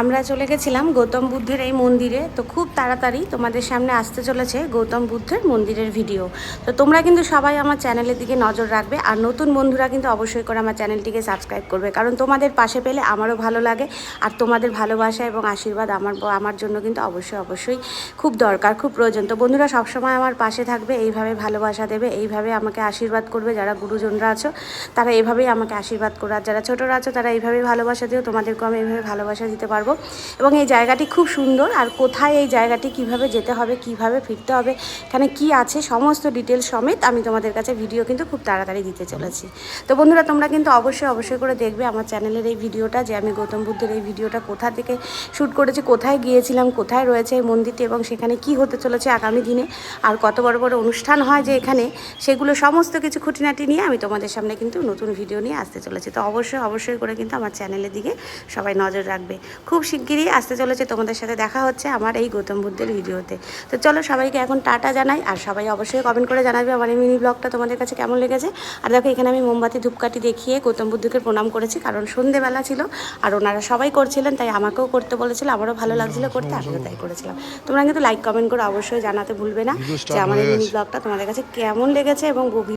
আমরা চলে গেছিলাম গৌতম বুদ্ধের এই মন্দিরে। তো খুব তাড়াতাড়ি তোমাদের সামনে আসতে চলেছে গৌতম বুদ্ধের মন্দিরের ভিডিও। তো তোমরা কিন্তু সবাই আমার চ্যানেলের দিকে নজর রাখবে আর নতুন বন্ধুরা কিন্তু অবশ্যই করে আমার চ্যানেলটিকে সাবস্ক্রাইব করবে। কারণ তোমাদের পাশে পেলে আমারও ভালো লাগে আর তোমাদের ভালোবাসা এবং আশীর্বাদ আমার আমার জন্য কিন্তু অবশ্যই অবশ্যই খুব দরকার, খুব প্রয়োজন। তো বন্ধুরা সবসময় আমার পাশে থাকবে, এইভাবে ভালোবাসা দেবে, এইভাবে আমাকে আশীর্বাদ করবে যারা গুরুজনরা আছো, তারা এইভাবেই আমাকে আশীর্বাদ করো। আর যারা ছোটরা আছো, তারা এইভাবেই ভালোবাসা দিও। তোমাদেরকেও আমি এইভাবে ভালোবাসা দিতে পারব। এবং এই জায়গাটি খুব সুন্দর। আর কোথায় এই জায়গাটি কীভাবে যেতে হবে, কীভাবে ফিরতে হবে, এখানে কি আছে, সমস্ত ডিটেলস সমেত আমি তোমাদের কাছে ভিডিও কিন্তু খুব তাড়াতাড়ি দিতে চলেছি। তো বন্ধুরা, তোমরা কিন্তু অবশ্যই অবশ্যই করে দেখবে আমার চ্যানেলের এই ভিডিওটা যে আমি গৌতম বুদ্ধের এই ভিডিওটা কোথা থেকে শ্যুট করেছি, কোথায় গিয়েছিলাম, কোথায় রয়েছে এই মন্দিরটি এবং সেখানে কি হতে চলেছে আগামী দিনে, আর কত বড় বড় অনুষ্ঠান হয় যে এখানে, সেগুলো সমস্ত কিছু খুঁটিনাটি নিয়ে আমি তোমাদের সামনে কিন্তু নতুন ভিডিও নিয়ে আসতে চলেছি। তো অবশ্যই অবশ্যই করে কিন্তু আমার চ্যানেলের দিকে সবাই নজর রাখবে। খুব শিগগিরই আসতে চলেছে। তোমাদের সাথে দেখা হচ্ছে আমার এই গৌতম বুদ্ধের ভিডিওতে। তো চলো সবাইকে এখন টাটা জানাই আর সবাই অবশ্যই কমেন্ট করে জানাবে আমার এই মিনি ব্লগটা তোমাদের কাছে কেমন লেগেছে। আর দেখো এখানে আমি মোমবাতি ধূপকাঠি দেখিয়ে গৌতম বুদ্ধকে প্রণাম করেছি কারণ সন্ধেবেলা ছিল আর ওনারা সবাই করছিলেন তাই আমাকেও করতে বলেছিল আমারও ভালো লাগছিল করতে আমিও তাই করেছিলাম। তোমরা কিন্তু লাইক কমেন্ট করে অবশ্যই জানাতে ভুলবে না যে আমার এই মিনি ব্লগটা তোমাদের কাছে কেমন লেগেছে এবং